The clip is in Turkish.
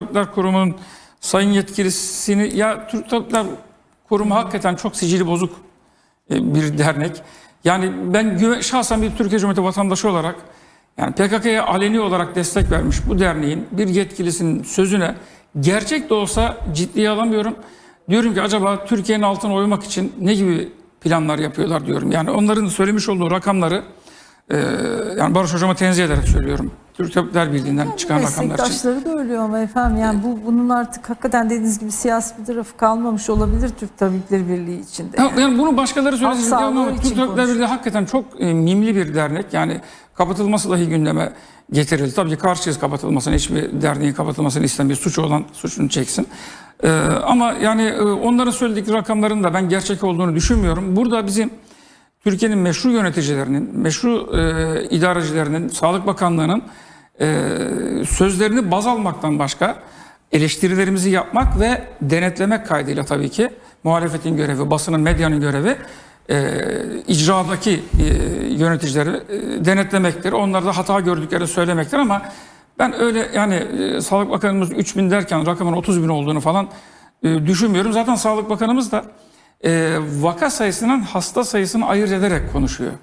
Tabipler Kurumu'nun sayın yetkilisini ya Türk Tabipler Kurumu hakikaten çok sicili bozuk e, bir dernek. Yani ben şahsen bir Türkiye Cumhuriyeti vatandaşı olarak yani PKK'ya aleni olarak destek vermiş bu derneğin bir yetkilisinin sözüne gerçek de olsa ciddiye alamıyorum. Diyorum ki acaba Türkiye'nin altına oymak için ne gibi planlar yapıyorlar diyorum. Yani onların söylemiş olduğu rakamları e, yani Barış Hocam'a tenzih ederek söylüyorum. Türk Tabipler Birliği'nden çıkan rakamlar için. Meslektaşları da ölüyor ama efendim yani bu bunun artık hakikaten dediğiniz gibi siyasi bir tarafı kalmamış olabilir Türk Tabipleri Birliği içinde. Ya, yani bunu başkaları söylesin ama Türk Tabipler konuş. Birliği hakikaten çok e, mimli bir dernek. Yani kapatılması dahi gündeme getirildi. Tabii ki karşıyız kapatılmasına. Hiçbir derneğin kapatılmasını isteyen bir suç olan suçunu çeksin. Ee, ama yani e, onların söyledikleri rakamların da ben gerçek olduğunu düşünmüyorum. Burada bizim Türkiye'nin meşru yöneticilerinin, meşru e, idarecilerinin, Sağlık Bakanlığı'nın e, sözlerini baz almaktan başka eleştirilerimizi yapmak ve denetlemek kaydıyla tabii ki muhalefetin görevi, basının, medyanın görevi e, icradaki e, yöneticileri e, denetlemektir. Onlara da hata gördükleri söylemektir ama ben öyle yani e, Sağlık Bakanımız 3 bin derken rakamın 30 bin olduğunu falan e, düşünmüyorum. Zaten Sağlık Bakanımız da e, vaka sayısının hasta sayısını ayırt ederek konuşuyor.